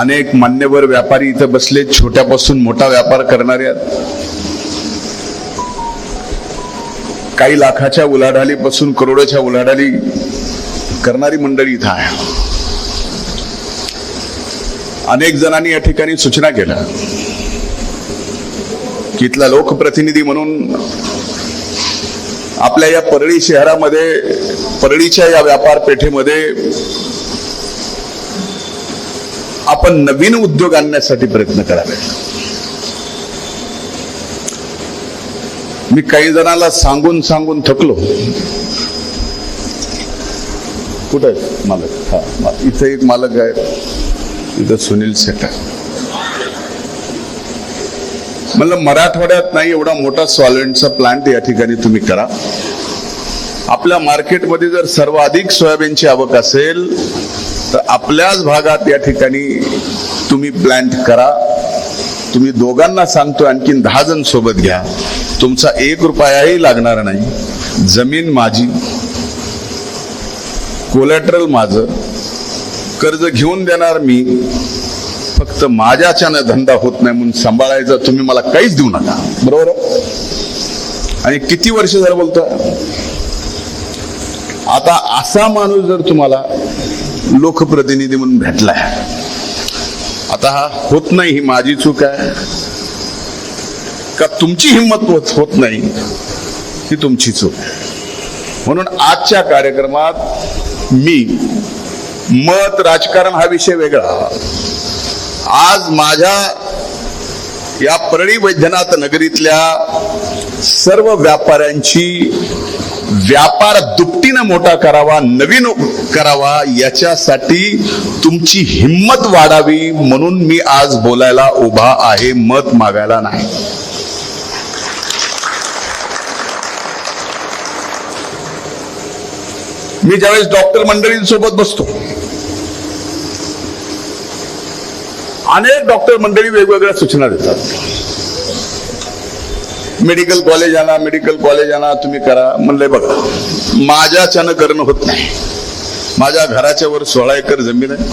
अनेक मान्यवर व्यापारी इथं बसले छोट्यापासून मोठा व्यापार करणारे आहेत. काही लाखाच्या उलाढालीपासून करोडोच्या उलाढाली करणारी मंडळी इथं आहे. अनेक जणांनी या ठिकाणी सूचना केल्या. की इथला लोकप्रतिनिधी म्हणून आपल्या या परळी शहरामध्ये परळीच्या या व्यापार पेठेमध्ये आपण नवीन उद्योग आणण्यासाठी प्रयत्न करावे. मी काही जणाला सांगून सांगून थकलो. कुठे आहे मालक? हा इथं इथे एक मालक आहे. इथं सुनील शेट आहे म्हणलं मराठवाड्यात नाही एवढा मोठा सॉलिडचा प्लांट या ठिकाणी तुम्ही करा. आपल्या मार्केटमध्ये जर सर्वाधिक सोयाबीनची आवक असेल तर आपल्याच भागात या ठिकाणी तुम्ही प्लांट करा. तुम्ही दोघांना सांगतो आणखीन दहा जण सोबत घ्या. तुमचा एक रुपयाही लागणार नाही. जमीन माझी. कोलॅटरल माझं. कर्ज घेऊन देणार मी. फक्त माझ्याच्यानं धंदा होत नाही म्हणून सांभाळायचा तुम्ही मला काहीच देऊ नका. बरोबर आणि किती वर्ष झालं बोलतो आता असा माणूस जर तुम्हाला लोकप्रतिनिधी म्हणून भेटलाय. आता हा होत नाही ही माझी चूक आहे. का तुमची हिंमत होत नाही ही तुमची चूक आहे. म्हणून आजच्या कार्यक्रमात मी मत राजकारण हा विषय वेगळा. आज माझ्या या परळी वैद्यनाथ नगरीतल्या सर्व व्यापाऱ्यांची व्यापार दुपटीनं मोठा करावा नवीन करावा याच्यासाठी तुमची हिंमत वाढावी म्हणून मी आज बोलायला उभा आहे मत मागायला नाही. मी ज्यावेळेस डॉक्टर मंडळींसोबत बसतो अनेक डॉक्टर मंडळी वेगवेगळ्या सूचना देतात. मेडिकल कॉलेज आणा मेडिकल कॉलेज आणा तुम्ही करा. म्हणलंय बघा माझ्याच्यानं करणं होत नाही. माझ्या घराच्या वर सोळा एकर जमीन आहे.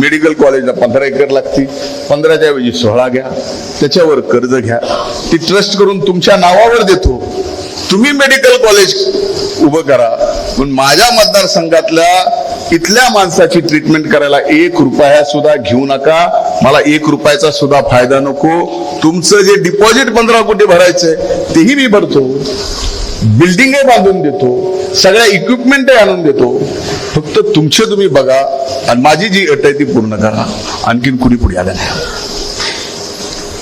मेडिकल कॉलेजला पंधरा एकर लागती पंधराच्या ऐवजी सोळा घ्या. त्याच्यावर कर्ज घ्या. ती ट्रस्ट करून तुमच्या नावावर देतो. तुम्ही मेडिकल कॉलेज उभं करा. पण माझ्या मतदारसंघातल्या इथल्या माणसाची ट्रीटमेंट करायला एक रुपया सुद्धा घेऊ नका. मला एक रुपयाचा सुद्धा फायदा नको. तुमचं जे डिपॉझिट पंधरा कोटी भरायचंय तेही मी भरतो. बिल्डिंगही बांधून देतो. सगळ्या इक्विपमेंट आणून देतो. फक्त तुमचे तुम्ही बघा आणि माझी जी अट आहे ती पूर्ण करा. आणखीन कुणी पुढे आलं नाही.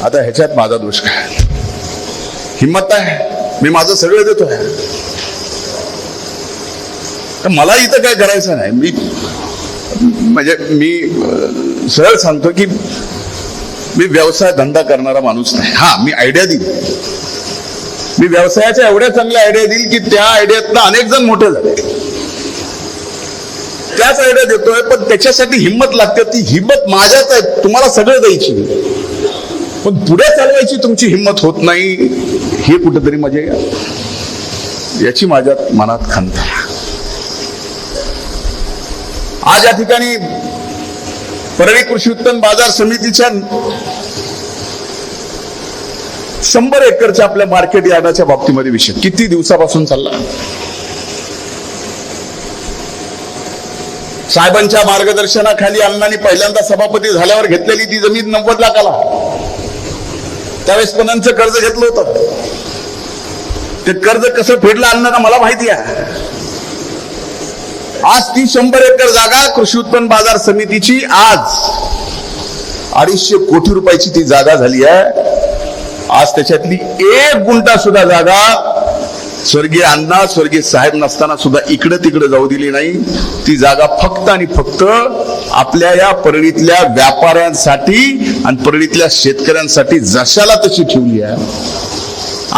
आता ह्याच्यात माझा दोष काय? हिंमत आहे. मी माझं सगळं देतोय. तर मला इथं काय करायचं नाही. मी म्हणजे मी सरळ सांगतो की मी व्यवसाय धंदा करणारा माणूस नाही. हा मी आयडिया देईल मी व्यवसायाच्या एवढ्या चांगल्या आयडिया देईल की त्या आयडियातनं अनेक जण मोठे झाले. त्याच आयडिया देतोय पण त्याच्यासाठी हिंमत लागते. ती हिंमत माझ्याच आहे. तुम्हाला सगळं द्यायची. पण पुढे चालवायची तुमची हिंमत होत नाही. हे कुठेतरी म्हणजे याची माझ्या मनात खंत आहे. आज या ठिकाणी परळी कृषी उत्पन्न बाजार समितीच्या शंभर एकरच्या आपल्या मार्केट यार्डाच्या बाबतीमध्ये विषय. किती दिवसापासून चालला? साहेबांच्या मार्गदर्शनाखाली अण्णांनी पहिल्यांदा सभापती झाल्यावर घेतलेली ती जमीन नव्वद लाखाला. त्यावेळेस पणांचं कर्ज घेतलं होतं. ते कर्ज कसं फेडलं अण्णांना मला माहिती आहे. आज ती शंभर एकर जागा कृषी उत्पन्न बाजार समितीची आज अडीचशे कोटी रुपयाची ती जागा झाली आहे. आज त्याच्यातली एक गुंटा सुद्धा जागा स्वर्गीय अण्णा स्वर्गीय साहेब नसताना सुद्धा इकडे तिकडे जाऊ दिली नाही. ती जागा फक्त आणि फक्त आपल्या या परळीतल्या व्यापाऱ्यांसाठी आणि परळीतल्या शेतकऱ्यांसाठी जशाला तशी ठेवली आहे.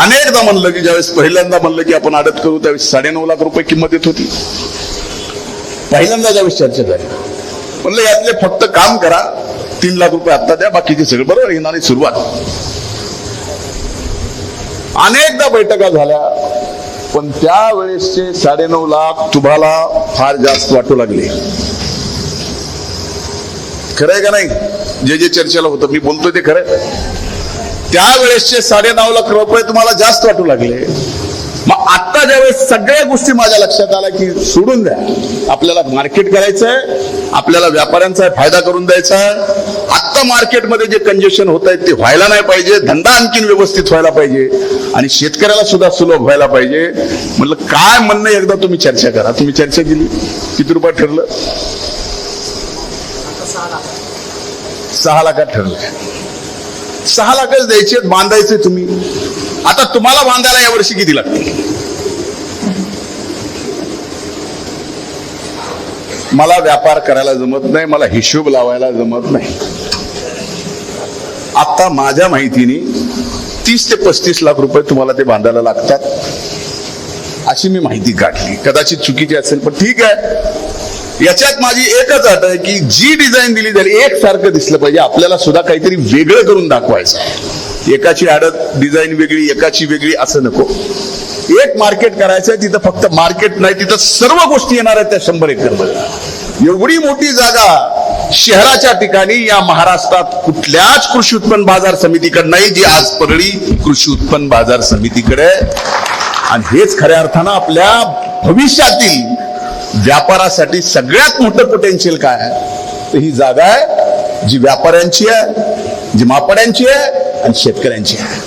अनेकदा म्हणलं की ज्यावेळेस पहिल्यांदा म्हणलं की आपण आडत करू त्यावेळेस साडेनऊ लाख रुपये किंमत येत होती. पहिल्यांदा ज्यावेळेस चर्चा झाली. म्हणलं यातले फक्त काम करा तीन लाख रुपये आत्ता द्या बाकीचे सगळं बरोबर येणारी सुरुवात. अनेकदा बैठका झाल्या पण त्यावेळेसचे साडेनऊ लाख तुम्हाला फार जास्त वाटू लागले. खरंय का नाही? जे जे चर्चेला होतं मी बोलतोय ते खरं त्यावेळेसचे साडे नऊ लाख रुपये तुम्हाला जास्त वाटू लागले. मग आता ज्यावेळेस सगळ्या गोष्टी माझ्या लक्षात आल्या की सोडून द्या. आपल्याला मार्केट करायचंय आपल्याला व्यापाऱ्यांचा फायदा करून द्यायचा आहे. आत्ता मार्केटमध्ये जे कंजेशन होत आहे ते व्हायला नाही पाहिजे धंदा आणखीन व्यवस्थित व्हायला पाहिजे आणि शेतकऱ्याला सुद्धा सुलभ व्हायला पाहिजे. म्हटलं काय म्हणणं एकदा तुम्ही चर्चा करा. तुम्ही चर्चा केली. किती रुपये ठरलं? सहा लाखात ठरलं. सहा लाखच द्यायचे बांधायचे तुम्ही. आता तुम्हाला बांधायला यावर्षी किती लागतील? मला व्यापार करायला जमत नाही मला हिशोब लावायला जमत नाही. आता माझ्या माहितीने तीस ते पस्तीस लाख रुपये तुम्हाला ते बांधायला लागतात. अशी मी माहिती काढली. कदाचित चुकीची असेल पण ठीक आहे. याच्यात माझी एकच अट आहे की जी डिझाईन दिली जाईल एक सारखं दिसलं पाहिजे. आपल्याला सुद्धा काहीतरी वेगळं करून दाखवायचं आहे. एकाची आडत डिझाईन वेगळी एकाची वेगळी असं नको. एक मार्केट करायचं आहे तिथं फक्त मार्केट नाही तिथं सर्व गोष्टी येणार आहेत त्या शंभर एकरमध्ये. एवढी मोठी जागा शहराच्या ठिकाणी या महाराष्ट्रात कुठल्याच कृषी उत्पन्न बाजार समितीकडे नाही जी आज परळी कृषी उत्पन्न बाजार समितीकडे आणि हेच खऱ्या अर्थानं आपल्या भविष्यातील व्यापारासाठी सगळ्यात मोठं पोटेन्शियल काय आहे? तर ही जागा आहे जी व्यापाऱ्यांची आहे जी मापाड्यांची आहे आणि शेतकऱ्यांची आहे.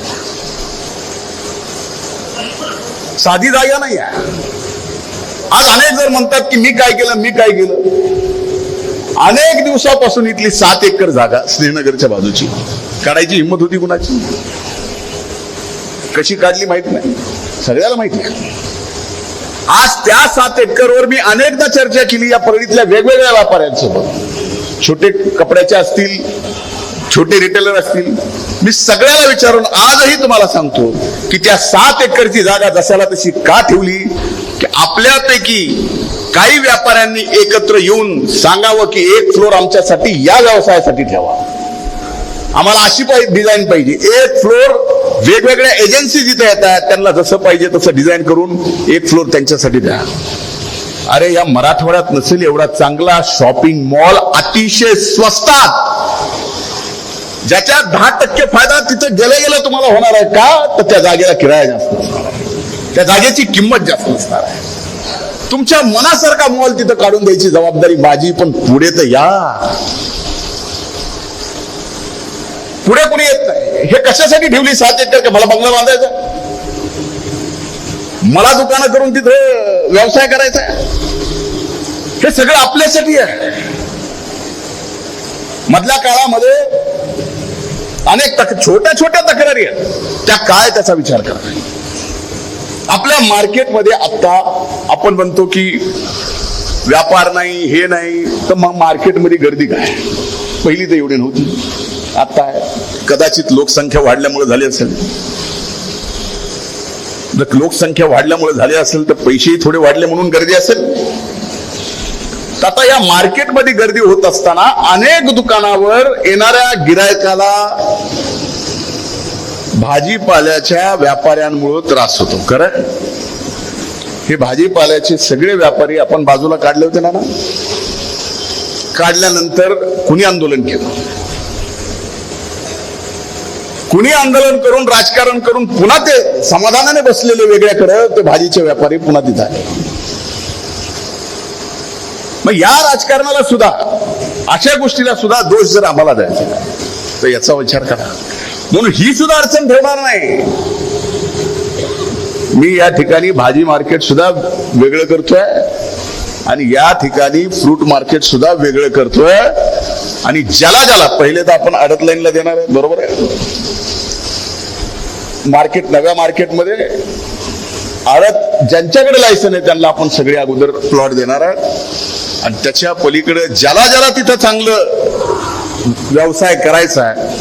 साधी जागा नाही आहे. आज अनेक जर म्हणतात की मी काय केलं मी काय केलं. अनेक दिवसापासून इथली सात एकर जागा श्रीनगरच्या बाजूची. काढायची हिंमत होती कुणाची? कशी काढली माहीत नाही. सगळ्याला माहिती आहे आज त्या सात एकरवर मी अनेकदा चर्चा केली या परळीतल्या वेगवेगळ्या व्यापाऱ्यांसोबत. छोटे कपड्याचे असतील छोटे रिटेलर असतील. मी सगळ्याला विचारून आजही तुम्हाला सांगतो की त्या सात एकरची जागा जशाला तशी का ठेवली की आपल्यापैकी काही व्यापाऱ्यांनी एकत्र येऊन सांगावं की एक फ्लोर आमच्यासाठी या व्यवसायासाठी ठेवा. आम्हाला अशी पाहिजे डिझाईन पाहिजे. एक फ्लोर वेगवेगळ्या एजन्सी जिथे येतात त्यांना जसं पाहिजे तसं डिझाईन करून एक फ्लोर त्यांच्यासाठी द्या. अरे या मराठवाड्यात नसेल एवढा चांगला शॉपिंग मॉल अतिशय स्वस्तात ज्याच्या दहा टक्के फायदा तिथं गेल्या गेलं तुम्हाला होणार आहे का? तर त्या जागेला किराया जास्त असणार आहे. त्या जागेची किंमत जास्त असणार आहे. तुमच्या मनासारखा मॉल तिथं काढून द्यायची जबाबदारी माझी पण पुढे तर या. पुढे कुणी येत नाही? हे कशासाठी ठेवली सात एकर? का मला बंगला बांधायचा मला दुकानं करून तिथे व्यवसाय करायचा आहे? हे सगळं आपल्यासाठी आहे. मधल्या काळामध्ये अनेक तक छोट्या छोट्या तक्रारी आहेत. त्या काय त्याचा विचार करा आपल्या मार्केटमध्ये आता आपण म्हणतो की व्यापार नाही हे नाही तर मग मार्केटमध्ये गर्दी काय? पहिली तर एवढी नव्हती. आता कदाचित लोकसंख्या वाढल्यामुळे झाली असेल. जर लोकसंख्या वाढल्यामुळे झाली असेल तर पैसेही थोडे वाढले म्हणून गर्दी असेल. आता या मार्केटमध्ये गर्दी होत असताना अनेक दुकानावर येणाऱ्या गिरायकाला भाजीपाल्याच्या व्यापाऱ्यांमुळे त्रास होतो. खरं? हे भाजीपाल्याचे सगळे व्यापारी आपण बाजूला काढले होते ना ना? काढल्यानंतर कुणी आंदोलन केलं? कुणी आंदोलन करून राजकारण करून पुन्हा ते समाधानाने बसलेले वेगळ्याकडे ते भाजीचे व्यापारी पुन्हा तिथं आले. मग या राजकारणाला सुद्धा अशा गोष्टीला सुद्धा दोष जर आम्हाला द्यायचा तर याचा विचार करा. म्हणून ही सुद्धा अडचण ठेवणार नाही. मी या ठिकाणी भाजी मार्केट सुद्धा वेगळं करतोय आणि या ठिकाणी फ्रूट मार्केट सुद्धा वेगळं करतोय. आणि ज्याला ज्याला पहिले तर आपण अडत लाईनला देणार आहे बरोबर आहे? मार्केट नव्या मार्केटमध्ये आडत ज्यांच्याकडे लायसन आहे त्यांना आपण सगळे अगोदर प्लॉट देणार आहोत. आणि त्याच्या पलीकडे ज्याला ज्याला तिथं चांगलं व्यवसाय करायचा आहे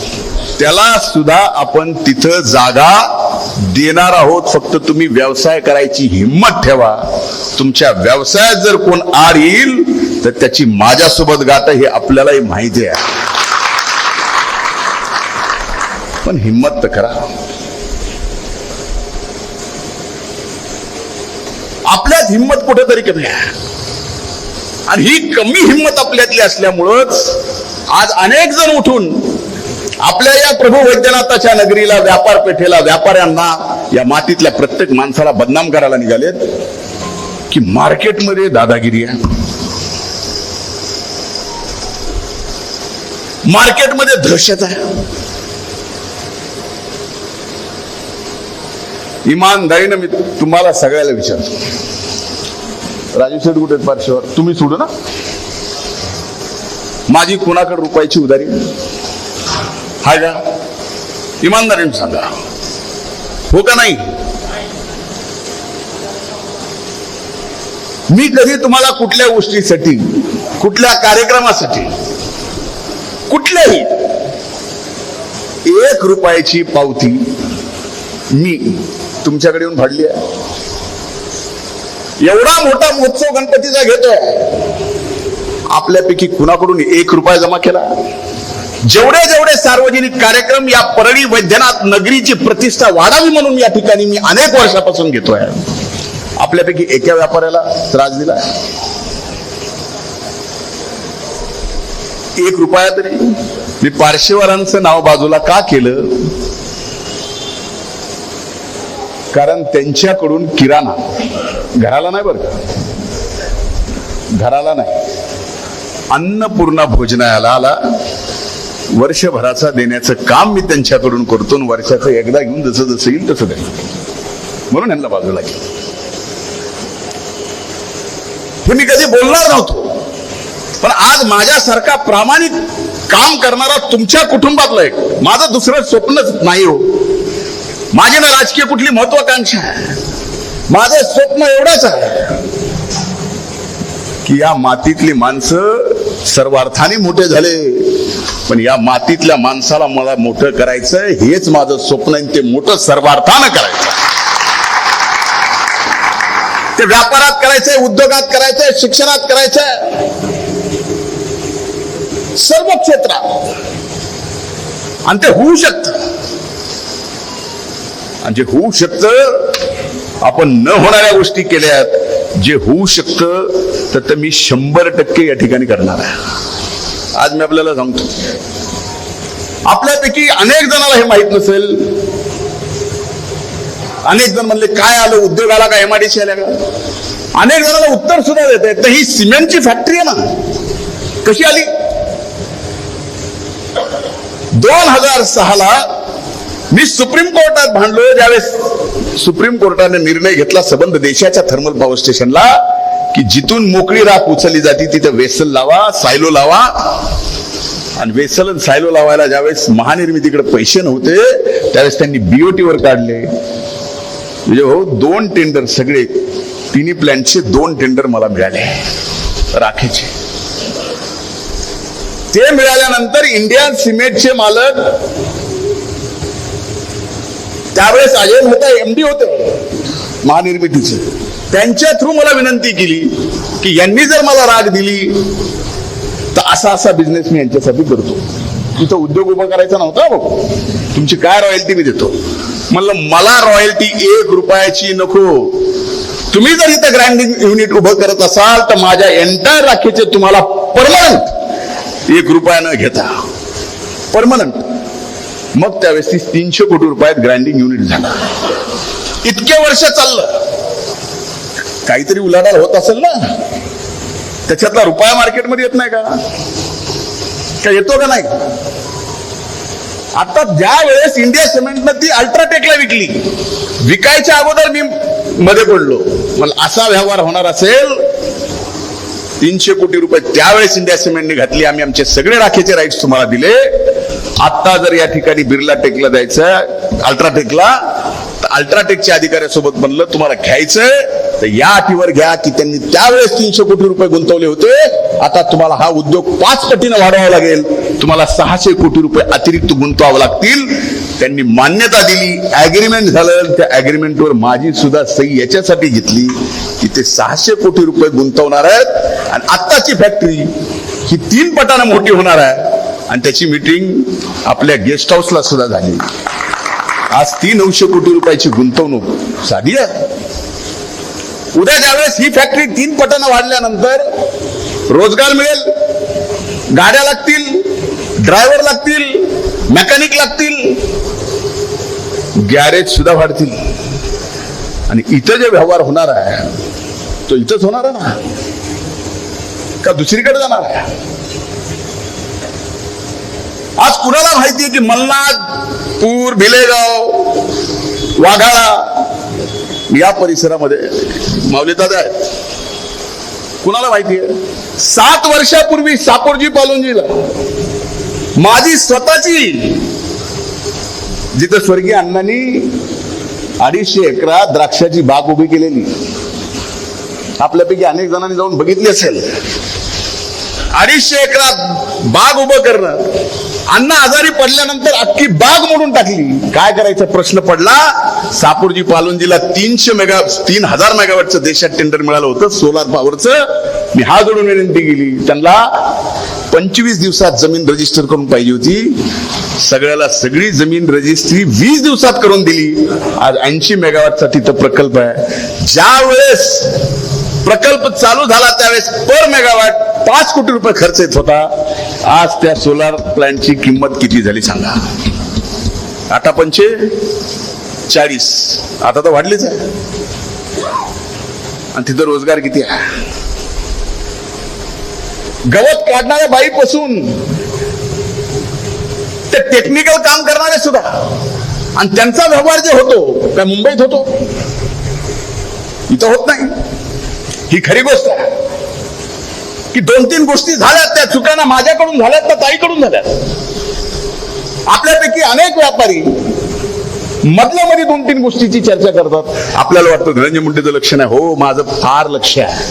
त्याला सुद्धा आपण तिथं जागा देणार आहोत. फक्त तुम्ही व्यवसाय करायची हिंमत ठेवा. तुमच्या व्यवसायात जर कोण आड येईल तर त्याची माझ्यासोबत गाठ हे आपल्यालाही माहिती आहे. पण हिंमत तर करा. आपल्यात हिंमत कुठेतरी कमी आहे. आणि ही कमी हिंमत आपल्यातली असल्यामुळंच आज अनेक जण उठून आपल्या या प्रभू वैद्यनाथाच्या नगरीला व्यापार पेठेला व्यापाऱ्यांना या मातीतल्या प्रत्येक माणसाला बदनाम करायला निघालेत की मार्केटमध्ये दादागिरी आहे. मार्केटमध्ये दहशत आहे. इमानदारीनं मी तुम्हाला सगळ्याला विचारतो. राजू शेठ कुठे पार्श्वर? तुम्ही सोडू ना. माझी कोणाकडे रुपयाची उधारी? हाय का? इमानदारीने सांगा. हो का नाही? मी कधी तुम्हाला कुठल्या गोष्टीसाठी कुठल्या कार्यक्रमासाठी कुठल्याही एक रुपयाची पावती मी तुमच्याकडे येऊन फाडली आहे. एवढा मोठा महोत्सव गणपतीचा घेतोय. आपल्यापैकी कुणाकडून एक रुपया जमा केला? जेवढे जेवढे सार्वजनिक कार्यक्रम या परळी वैद्यनाथ नगरीची प्रतिष्ठा वाढावी म्हणून या ठिकाणी मी अनेक वर्षापासून घेतोय. आपल्यापैकी एका व्यापाऱ्याला त्रास दिला. एक रुपया तरी. मी पार्श्ववारांचं नाव बाजूला का केलं? कारण त्यांच्याकडून किराणा. घराला नाही बरं का? घराला नाही. अन्नपूर्णा भोजनालयाला वर्षभराचा देण्याचं काम मी त्यांच्याकडून करतो वर्षाचं एकदा घेऊन जसं जसं येईल तसं द्यायचं म्हणून यांना बाजूला गेलं हे मी कधी बोलणार नव्हतो. पण आज माझ्यासारखा प्रामाणिक काम करणारा तुमच्या कुटुंबातला एक. माझं दुसरं स्वप्नच नाही हो. माझी ना राजकीय कुठली महत्वाकांक्षा आहे? माझं स्वप्न एवढंच आहे की या मातीतली माणसं सर्वार्थाने मोठे झाले. पण या मातीतल्या माणसाला मला मोठं करायचं हेच माझं स्वप्न आहे ते मोठं सर्वार्थानं करायचं ते व्यापारात करायचंय उद्योगात करायचंय शिक्षणात करायचंय. सर्व क्षेत्रात. आणि ते होऊ शकतं. आणि जे होऊ शकतं आपण न होणाऱ्या गोष्टी केल्यात जे होऊ शकतं तर ते मी शंभर टक्के या ठिकाणी करणार आहे. आज मी आपल्याला सांगतो. आपल्यापैकी अनेक जणांना हे माहीत नसेल. अनेक जण म्हणले काय आलं? उद्योग आला का? एमआयडीसी आल्या का? अनेक जणांना उत्तर सुद्धा देत आहेत. तर ही सिमेंटची फॅक्टरी आहे ना. कशी आली? दोन हजार सहाला मी सुप्रीम कोर्टात भांडलो ज्यावेळेस सुप्रीम कोर्टाने निर्णय घेतला संबंध देशाच्या थर्मल पॉवर स्टेशनला की जिथून मोकळी राख उचलली जाते तिथं वेसल लावा सायलो लावा. आणि वेसल आणि सायलो लावायला ज्यावेळेस महानिर्मितीकडे पैसे नव्हते त्यावेळेस त्यांनी बीओटी वर काढले. म्हणजे भाऊ दोन टेंडर सगळे तिन्ही प्लॅनचे दोन टेंडर मला मिळाले राखेचे. ते मिळाल्यानंतर इंडियन सिमेंटचे मालक त्यावेळेस अजय मेहता एमडी होते महानिर्मितीचे. त्यांच्या थ्रू मला विनंती केली की यांनी जर मला राग दिली तर असा असा बिझनेस मी यांच्यासाठी करतो. तिथं उद्योग उभा करायचा नव्हता भाऊ तुमची काय रॉयल्टी मी देतो? म्हणलं मला रॉयल्टी एक रुपयाची नको. तुम्ही जर इथं ग्राइंडिंग युनिट उभं करत असाल तर माझ्या एंटायर राखीचे तुम्हाला परमनंट एक रुपया न घेता. परमनंट मग त्यावेळेस ती तीनशे कोटी रुपयात ग्राइंडिंग युनिट झाला. इतके वर्ष चाललं. काहीतरी उलाढाल होत असेल ना? त्याच्यातला रुपया मार्केटमध्ये येत नाही का? का येतो का नाही? आता ज्या वेळेस इंडिया सिमेंटनं ती अल्ट्राटेकला विकली विकायच्या अगोदर मी मध्ये पडलो. मला असा व्यवहार होणार असेल. तीनशे कोटी रुपये त्यावेळेस इंडिया सिमेंटने घातली. आम्ही आमचे सगळे राखेचे राईट्स तुम्हाला दिले. आता जर या ठिकाणी बिर्ला टेकला जायचं अल्ट्राटेकला तर अल्ट्राटेकच्या अधिकाऱ्यासोबत म्हणलं तुम्हाला घ्यायचंय. तर या अटीवर घ्या की त्यांनी त्यावेळेस तीनशे कोटी रुपये गुंतवले होते. आता तुम्हाला हा उद्योग पाच पटीनं वाढवावा लागेल. तुम्हाला सहाशे कोटी रुपये अतिरिक्त गुंतवावं लागतील. त्यांनी मान्यता दिली अग्रीमेंट झालं त्या अग्रीमेंटवर माझी सुद्धा सही याच्यासाठी घेतली की ते सहाशे कोटी रुपये गुंतवणार आहेत. आणि आत्ताची फॅक्टरी ही तीन पटानं मोठी होणार आहे. आणि त्याची मीटिंग आपल्या गेस्ट हाऊसला सुद्धा झाली. आज ती नऊशे कोटी रुपयाची गुंतवणूक साधी उद्या ज्यावेळेस ही फॅक्टरी तीन पटानं वाढल्यानंतर रोजगार मिळेल गाड्या लागतील ड्रायव्हर लागतील मेकॅनिक लागतील गॅरेज सुद्धा वाढतील. आणि इथं जे व्यवहार होणार आहे तो इथंच होणार आहे ना? का दुसरीकडे जाणार आहे? आज कुणाला माहिती आहे की मल्हार पूर भिलेगाव वाघाळा या परिसरामध्ये माऊलीदादा आहेत? कुणाला माहिती आहे? सात वर्षापूर्वी साकोरजी पालोंजीला माझी स्वतःची जिथं स्वर्गीय अण्णांनी अडीचशे एकरात द्राक्षाची बाग उभी केलेली. आपल्यापैकी अनेक जणांनी जाऊन बघितली असेल. अडीचशे एकरात बाग उभं करणं अण्णा आजारी पडल्यानंतर अख्खी बाग मोडून टाकली. काय करायचा प्रश्न पडला? सापूरजी पालोनजीला तीनशे मेगा तीन हजार मेगावॅटचं देशात टेंडर मिळालं होतं सोलार पॉवरचं मी हा जोडून विनंती केली. त्यांना पंचवीस दिवसात जमीन रजिस्टर करून पाहिजे होती. सगळ्याला सगळी जमीन रजिस्ट्री वीस दिवसात करून दिली. आज ऐंशी मेगावॅटचा तिथं प्रकल्प आहे. ज्या वेळेस प्रकल्प चालू झाला त्यावेळेस पर मेगावॅट पाच कोटी रुपये खर्च येत होता. आज त्या सोलार प्लॅन्टची किंमत किती झाली सांगा. आता पंचे चाळीस. आता तर वाढलीच आहे. आणि तिथं रोजगार किती आहे? गवत काढणाऱ्या बाईपासून ते टेक्निकल काम करणारे सुद्धा. आणि त्यांचा व्यवहार जे होतो त्या मुंबईत होतो. इथं होत नाही. ही खरी गोष्ट आहे. की दोन तीन गोष्टी झाल्यात त्या चुकाना माझ्याकडून झाल्यात त्या ताईकडून झाल्यात? आपल्यापैकी अनेक व्यापारी मधल्या मध्ये दोन तीन गोष्टीची चर्चा करतात. आपल्याला वाटतं धनंजय मुंडेचं लक्ष नाही. हो माझं फार लक्ष आहे.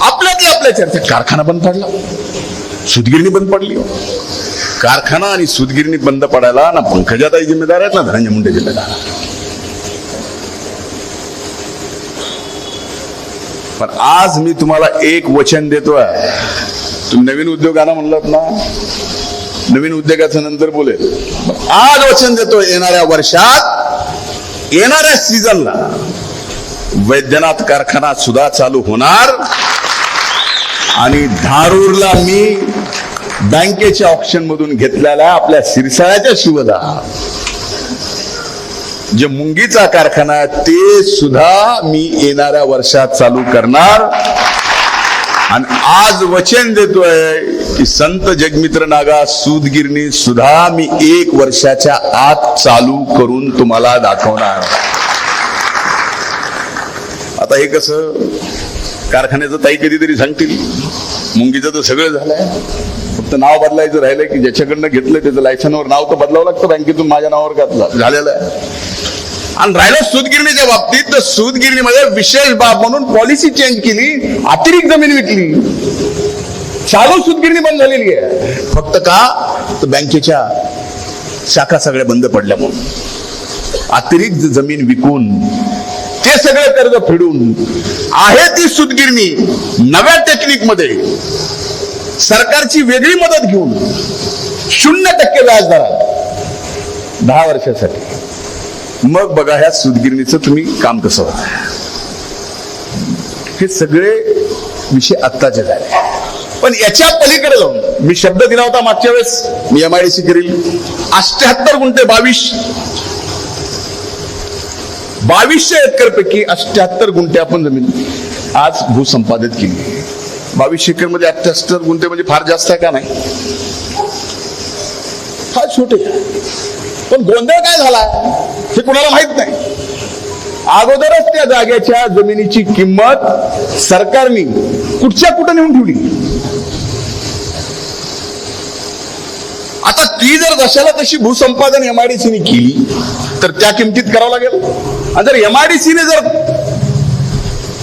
आपल्यातली आपल्या चर्चा कारखाना बंद पडला. सुतगिरणी बंद पडली. हो. कारखाना आणि सुतगिरणी बंद पडायला ना पंकजाताई जिम्मेदार आहेत ना धनंजय मुंडे जिम्मेदार पण आज मी तुम्हाला एक वचन देतोय. तुम्ही नवीन उद्योगाला म्हणलात ना नवीन उद्योगाचं नंतर बोलेल. आज वचन देतोय येणाऱ्या वर्षात येणाऱ्या सीझनला वैद्यनाथ कारखाना सुद्धा चालू होणार. आणि धारूरला मी बँकेच्या ऑप्शन मधून घेतलेल्या आपल्या सिरसाळ्याच्या शिवदा जे मुंगीचा कारखाना आहे ते सुद्धा मी येणाऱ्या वर्षात चालू करणार. आणि आज वचन देतोय की संत जगमित्र नागा सूदगिरणी सुद्धा मी एक वर्षाच्या आत चालू करून तुम्हाला दाखवणार. आता हे कसं कारखान्याचं ताई कधीतरी सांगतील मुंगीचं तर सगळं झालंय. फक्त नाव बदलायचं राहिलंय की ज्याच्याकडनं घेतलं त्याचं लायसनवर नाव तर बदलावं लागतं बँकेतून माझ्या नावावर घातलं झालेलं आहे? आणि राहिलं सूतगिरणीच्या बाबतीत तर सूतगिरणीमध्ये विशेष बाब म्हणून पॉलिसी चेंज केली अतिरिक्त जमीन विकली. चालू सूतगिरणी बंद झालेली आहे. फक्त का? तर बँकेच्या शाखा सगळ्या बंद पडल्या म्हणून. अतिरिक्त जमीन विकून ते सगळे कर्ज फेडून आहे ती सूतगिरणी नव्या टेक्निकमध्ये सरकारची वेगळी मदत घेऊन शून्य टक्के व्याजदरात दहा वर्षासाठी. मग बघा ह्या सूतगिरणीचं तुम्ही काम कसं होत हे सगळे विषय आत्ताचे झाले. पण याच्या पलीकडे जाऊन मी शब्द दिला होता मागच्या वेळेस मी एम आय डी सी करील. अष्ट्याहत्तर गुंठे बावीस. बावीसशे एकर पैकी अष्ट्याहत्तर गुंठे आपण जमीन आज भूसंपादित केली. बावीसशे एकरमध्ये अठ्याहत्तर गुंठे म्हणजे फार जास्त आहे का नाही? फार छोटे. पण गोंधळ काय झाला हे कुणाला माहीत नाही. अगोदरच त्या जागेच्या जमिनीची किंमत सरकारने कुठच्या कुठं नेऊन ठेवली? आता ती जर जशाला तशी भूसंपादन एमआयडीसीने केली तर त्या किमतीत करावं लागेल. आणि जर एमआयडीसीने जर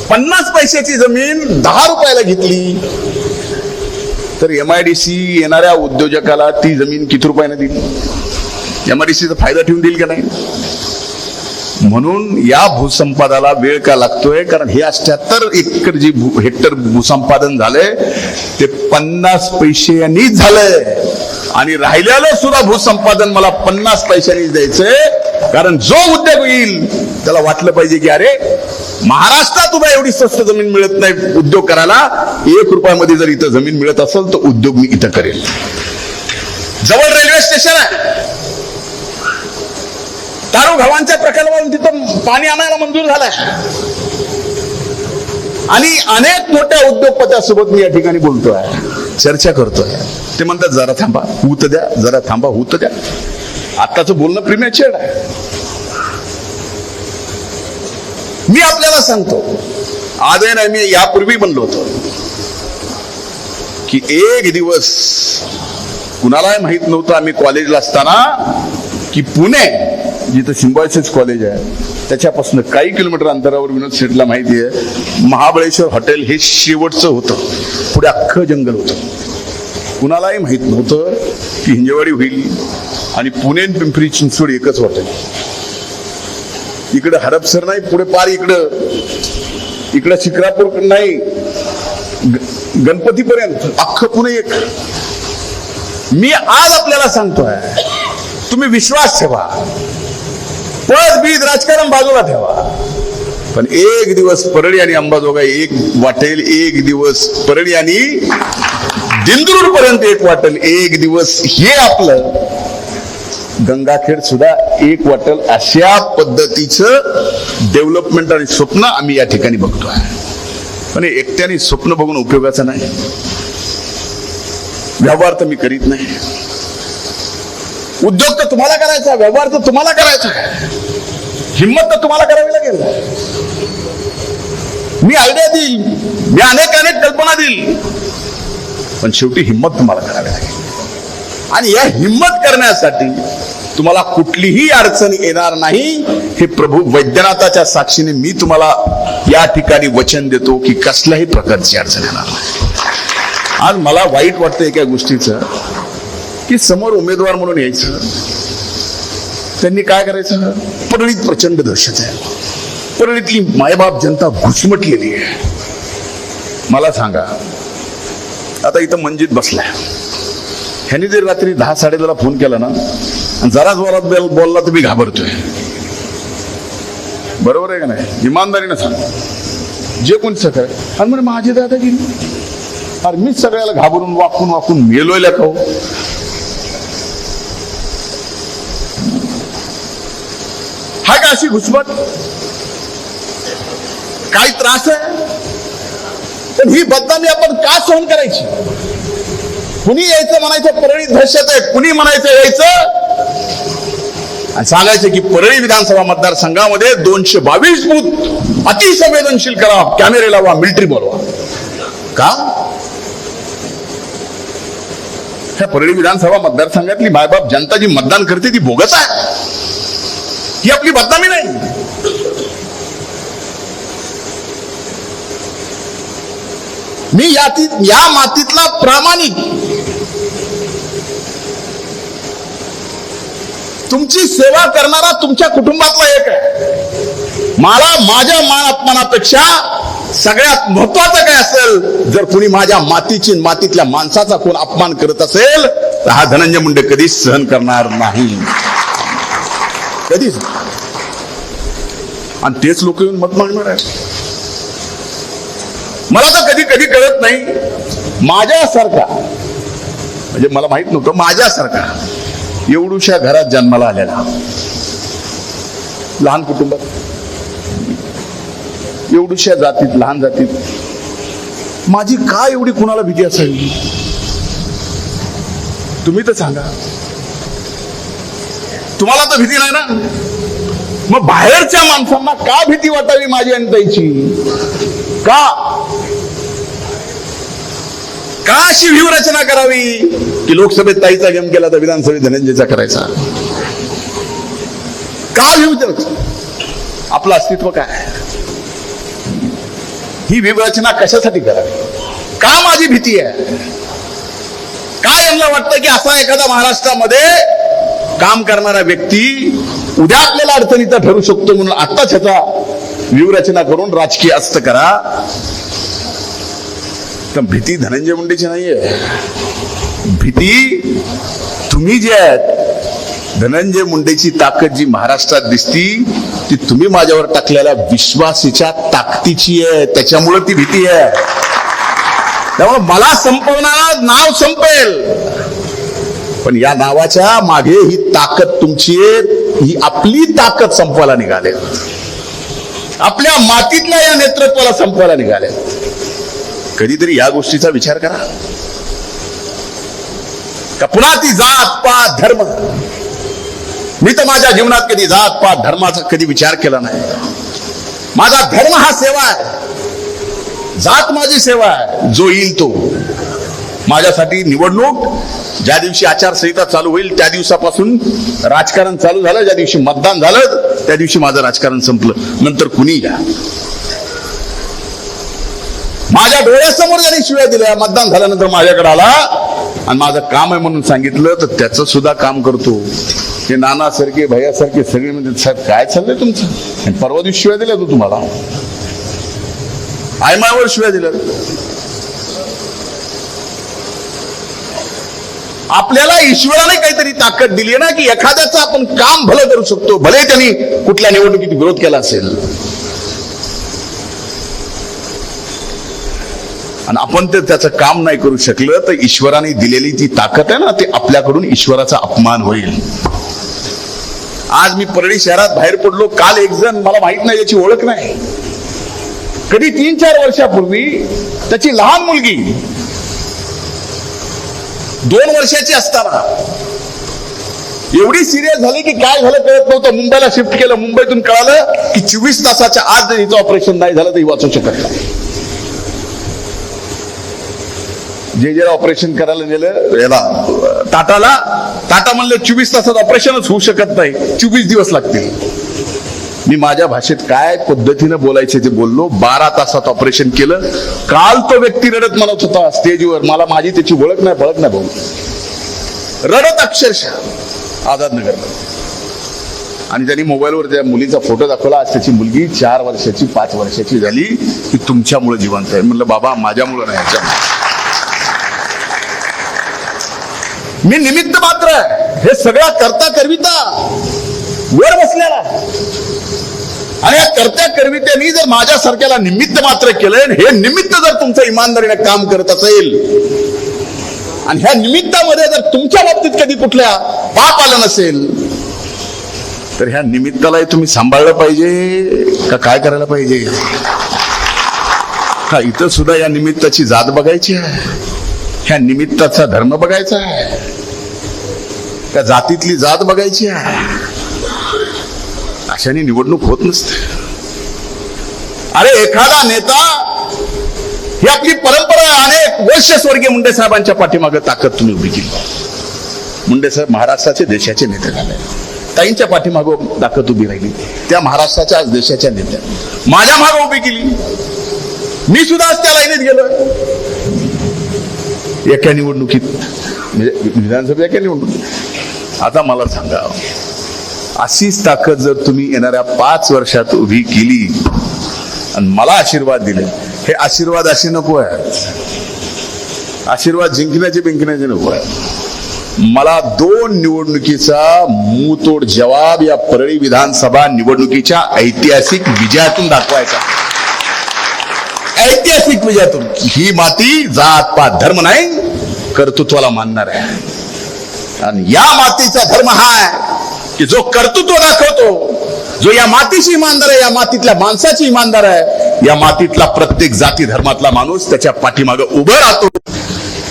पन्नास पैशाची जमीन दहा रुपयाला घेतली तर एम आयडीसी येणाऱ्या उद्योजकाला ती जमीन किती रुपयाने देईल? एम आय डी सीचा फायदा ठेवून देईल का नाही? म्हणून या भूसंपादाला वेळ का लागतोय? कारण हे अष्ट्याहत्तर एकर जी भू- हेक्टर भूसंपादन झालंय ते पन्नास पैशांनीच झालंय. आणि राहिलेलं सुद्धा भूसंपादन मला पन्नास पैशांनीच द्यायचंय. कारण जो उद्योग येईल त्याला वाटलं पाहिजे की अरे महाराष्ट्रात उभा एवढी स्वस्त जमीन मिळत नाही उद्योग करायला. एक रुपयामध्ये जर इथं जमीन मिळत असेल तर उद्योग मी इथं करेल जवळ रेल्वे स्टेशन आहे. तारू भावांच्या प्रकल्पावरून तिथं पाणी आणायला मंजूर झालंय. आणि अनेक मोठ्या उद्योगपत्यासोबत मी या ठिकाणी बोलतोय. चर्चा करतोय. ते म्हणतात जरा थांबा हूत द्या जरा थांबा हूत द्या. आत्ताचं बोलणं प्रीमॅच्युअर आहे. मी आपल्याला सांगतो. आजही नाही मी यापूर्वी बनलो होतो की एक दिवस कुणालाही माहीत नव्हतं आम्ही कॉलेजला असताना की पुणे जिथं सिम्बॉयसिस कॉलेज आहे त्याच्यापासून काही किलोमीटर अंतरावर विनोद सेठला माहिती आहे महाबळेश्वर हॉटेल हे शेवटचं होतं. पुढे अख्खं जंगल होतं. कुणालाही माहीत नव्हतं की हिंजेवाडी होईल आणि पुणे पिंपरी चिंचवड एकच हॉटेल इकडं हडपसर नाही पुढे पार इकडं. इकडं शिक्रापूर नाही गणपती गणपतीपर्यंत अख्खं पुणे एक. मी आज आपल्याला सांगतोय तुम्ही विश्वास ठेवा. पद बीज राजकारण बाजूला ठेवा. पण एक दिवस परळी आणि अंबाजोगाई एक वाटेल एक दिवस परळी आणि दिंदूर पर्यंत एक वाटेल एक दिवस हे आपलं गंगाखेड सुद्धा एक वाटेल अशा पद्धतीचं डेव्हलपमेंट आणि स्वप्न आम्ही या ठिकाणी बघतोय. पण एकट्याने स्वप्न बघून उपयोगाचं नाही. व्यवहार तर मी करीत नाही. उद्योग तर तुम्हाला करायचा व्यवहार तर तुम्हाला करायचा. हिंमत तर तुम्हाला करावी लागेल. मी आयडिया देईल मी अनेक अनेक कल्पना देईल. पण शेवटी हिंमत तुम्हाला करावी लागेल. आणि या हिंमत करण्यासाठी तुम्हाला कुठलीही अडचण येणार नाही. हे प्रभू वैद्यनाथाच्या साक्षीने मी तुम्हाला या ठिकाणी वचन देतो की कसल्याही प्रकारची अडचण येणार नाही. आज मला वाईट वाटतं एका गोष्टीचं की समोर उमेदवार म्हणून यायचं त्यांनी काय करायचं? परळीत प्रचंड दहशत आहे. परळीतली मायबाप जनता घुसमटलेली आहे. मला सांगा आता इथं मंजित बसलाय. ह्याने जर रात्री दहा साडे फोन केला ना जरा जोरात बेल बोलला तर मी घाबरतोय. बरोबर आहे का नाही? इमानदारीनं सांग. जे कोणी सकाळ आणि म्हणे माझी दादा गेली अरे मीच सगळ्याला घाबरून वाकून वाकून मेलोय का हा. हो. का अशी घुसमट? काय त्रास आहे? पण ही बदनामी आपण का सहन करायची? कुणी यायचं म्हणायचं परळी दहशत आहे. कुणी म्हणायचं यायचं आणि सांगायचं की परळी विधानसभा मतदारसंघामध्ये दोनशे बावीस बूथ अतिसंवेदनशील करा कॅमेरे लावा मिलिटरी बोलवा. का? ह्या परळी विधानसभा मतदारसंघातली मायबाप जनता जी मतदान करते ती बोगस आहे. ही आपली बदनामी नाही. मी या मातीतला प्रामाणिक. तुमची सेवा करणारा तुमच्या कुटुंबातला एक आहे. मला माझ्या मान अपमानापेक्षा सगळ्यात महत्वाचं काय असेल जर कुणी माझ्या मातीची मातीतल्या माणसाचा कोण अपमान करत असेल तर हा धनंजय मुंडे कधीच सहन करणार नाही. कधीच. आणि तेच लोक येऊन मत मागणार आहे मला तर कधी कधी कळत नाही माझ्यासारखा म्हणजे मला माहीत नव्हतं माझ्यासारखा एवढूशा घरात जन्माला आलेला. लहान कुटुंबात एवढूशा जातीत लहान जातीत. माझी का एवढी कुणाला भीती असावी? तुम्ही तर सांगा. तुम्हाला तर भीती नाही ना? मग बाहेरच्या माणसांना का भीती वाटावी माझी आणि त्याची का? का अशी व्यूहरचना करावी. की लोकसभेत ताईचा गेम केला तर विधानसभेत धनंजयचा करायचा. का व्यूह आपलं अस्तित्व काय? ही व्यूहरचना कशासाठी करावी? का माझी भीती आहे? काय यांना वाटतं की असा एखादा महाराष्ट्रामध्ये काम करणारा व्यक्ती उद्या आपल्याला अडचणीचा ठरू शकतो म्हणून आत्ताच ह्याचा व्यूहरचना करून राजकीय अस्त करा. तर भीती धनंजय मुंडेची नाहीये. भीती तुम्ही जे आहेत धनंजय मुंडेची ताकद जी महाराष्ट्रात दिसती ती तुम्ही माझ्यावर टाकलेल्या विश्वासीच्या ताकदीची आहे. त्याच्यामुळे ती भीती आहे. त्यामुळे मला संपवणारा नाव संपेल. पण या नावाच्या मागे ही ताकद तुमची आहे. ही आपली ताकद संपवायला निघाले. आपल्या मातीतल्या या नेतृत्वाला संपवायला निघाले. कधीतरी या गोष्टीचा विचार करा. का पुन्हा ती जात पात धर्म? मी तर माझ्या जीवनात कधी जात पात धर्माचा कधी विचार केला नाही. माझा धर्म हा सेवा आहे. जात माझी सेवा आहे. जो येईल तो. माझ्यासाठी निवडणूक ज्या दिवशी आचारसंहिता चालू होईल त्या दिवसापासून राजकारण चालू झालं ज्या दिवशी मतदान झालं त्या दिवशी माझं राजकारण संपलं. नंतर कुणी घ्या. माझ्या डोळ्यासमोर ज्यांनी शिव्या दिल्या मतदान झाल्यानंतर माझ्याकडे आला. आणि माझं काम आहे म्हणून सांगितलं तर त्याचं सुद्धा काम करतो. हे नानासारखे भैयासारखे सगळे म्हणजे साहेब काय चाललंय तुमचं? परवा दिवशी शिव्या दिल्या तू तुम्हाला. आयमावर शिव्या दिल्या. आपल्याला ईश्वराने काहीतरी ताकद दिली आहे ना की एखाद्याचं आपण काम भलं करू शकतो. भले त्यांनी कुठल्या निवडणुकीत विरोध केला असेल. आणि आपण ते त्याचं काम नाही करू शकलं तर ईश्वराने दिलेली ती ताकद आहे ना ते आपल्याकडून ईश्वराचा अपमान होईल. आज मी परळी शहरात बाहेर पडलो काल एक जण मला माहीत नाही याची ओळख नाही. कधी तीन चार वर्षापूर्वी त्याची लहान मुलगी दोन वर्षाची असताना एवढी सिरियस झाली की काय झालं कळत नव्हतं. मुंबईला शिफ्ट केलं. मुंबईतून कळालं की चोवीस तासाच्या आज जर हिचं ऑपरेशन नाही झालं तर ही वाचू शकत नाही. जे जे ऑपरेशन करायला नेलं याला टाटाला टाटा म्हणलं चोवीस तासात ऑपरेशनच होऊ शकत नाही. चोवीस दिवस लागतील. मी माझ्या भाषेत काय पद्धतीनं बोलायचे ते बोललो. बारा तासात ऑपरेशन केलं. काल तो व्यक्ती रडत म्हणत होता स्टेजवर. मला माझी त्याची ओळख नाही बळख नाही भाऊ. रडत अक्षरशः आझाद नगर आणि त्यांनी मोबाईलवर त्या मुलीचा फोटो दाखवला. आज त्याची मुलगी चार वर्षाची पाच वर्षाची झाली की तुमच्यामुळे जिवंत आहे. म्हणलं बाबा माझ्यामुळं नाही याच्यामुळे. मी निमित्त मात्र हे सगळा करता करविता वर बसलेला आणि या करत्या करवित्यांनी जर माझ्यासारख्याला निमित्त मात्र केलंय हे निमित्त जर तुमचं इमानदारीने काम करत असेल आणि ह्या निमित्तामध्ये जर तुमच्या बाबतीत कधी कुठल्या पाप आलं नसेल तर ह्या निमित्तालाही तुम्ही सांभाळलं पाहिजे का काय करायला पाहिजे? का इथं सुद्धा या निमित्ताची जात बघायची आहे? ह्या निमित्ताचा धर्म बघायचा आहे? त्या जातीतली जात बघायची आहे. अशाने निवडणूक होत नसते. अरे एखादा नेता ही आपली परंपरा आहे. अनेक वर्ष स्वर्गीय मुंडे साहेबांच्या पाठीमागे ताकद तुम्ही उभी केली. मुंडे साहेब महाराष्ट्राचे देशाचे नेते झाले. ताईंच्या पाठीमागं ताकद उभी राहिली. त्या महाराष्ट्राच्या आज देशाच्या नेत्या. माझ्या मागं उभी केली. मी सुद्धा आज त्या लाईनीत गेलो एका निवडणुकीत म्हणजे विधानसभेच्या एका निवडणुकीत. आता मला सांगा अशीच ताकद जर तुम्ही येणाऱ्या पाच वर्षात उभी केली आणि मला आशीर्वाद दिले हे आशीर्वाद असे नको आहे. आशीर्वाद जिंकण्याचे बिंकण्याचे नको आहे. मला दोन निवडणुकीचा मुतोड जवाब या परळी विधानसभा निवडणुकीच्या ऐतिहासिक विजयातून दाखवायचा. ऐतिहासिक विजयातून. ही माती जात पात धर्म नाही कर्तृत्वाला मानणार आहे. आणि या मातीचा धर्म हा आहे की जो कर्तृत्व दाखवतो जो या मातीशी इमानदार आहे या मातीतल्या माणसाची इमानदार आहे या मातीतला प्रत्येक जाती धर्मातला माणूस त्याच्या पाठीमागे उभं राहतो.